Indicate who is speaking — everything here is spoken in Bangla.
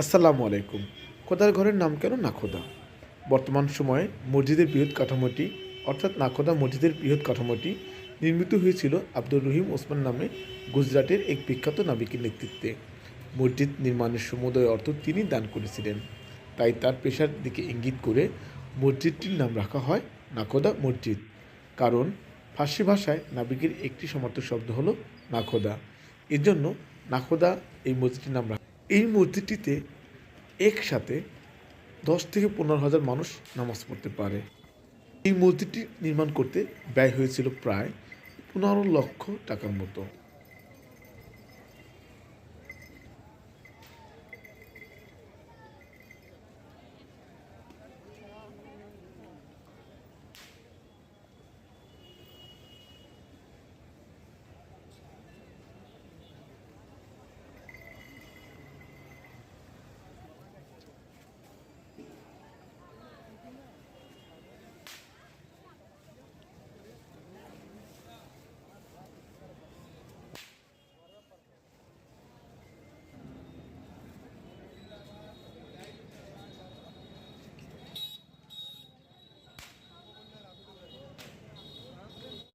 Speaker 1: আসসালামু আলাইকুম। খোদার ঘরের নাম কেন নাখোদা? বর্তমান সময়ে মসজিদের বৃহৎ কাঠামোটি, অর্থাৎ নাখোদা মসজিদের বৃহৎ কাঠামোটি, নির্মিত হয়েছিল আব্দুর রহিম ওসমান নামে গুজরাটের এক বিখ্যাত নাবিকের নেতৃত্বে। মসজিদ নির্মাণের সমুদয় অর্থ তিনি দান করেছিলেন। তাই তার পেশার দিকে ইঙ্গিত করে মসজিদটির নাম রাখা হয় নাখোদা মসজিদ। কারণ ফার্সি ভাষায় নাবিকের একটি সমর্থক শব্দ হলো নাখোদা। এজন্য নাখোদা এই মসজিদটির নাম রাখা এই মসজিদটিতে একসাথে দশ থেকে পনেরো হাজার মানুষ নামাজ পড়তে পারে। এই মসজিদটি নির্মাণ করতে ব্যয় হয়েছিল প্রায় পনেরো লক্ষ টাকার মতো।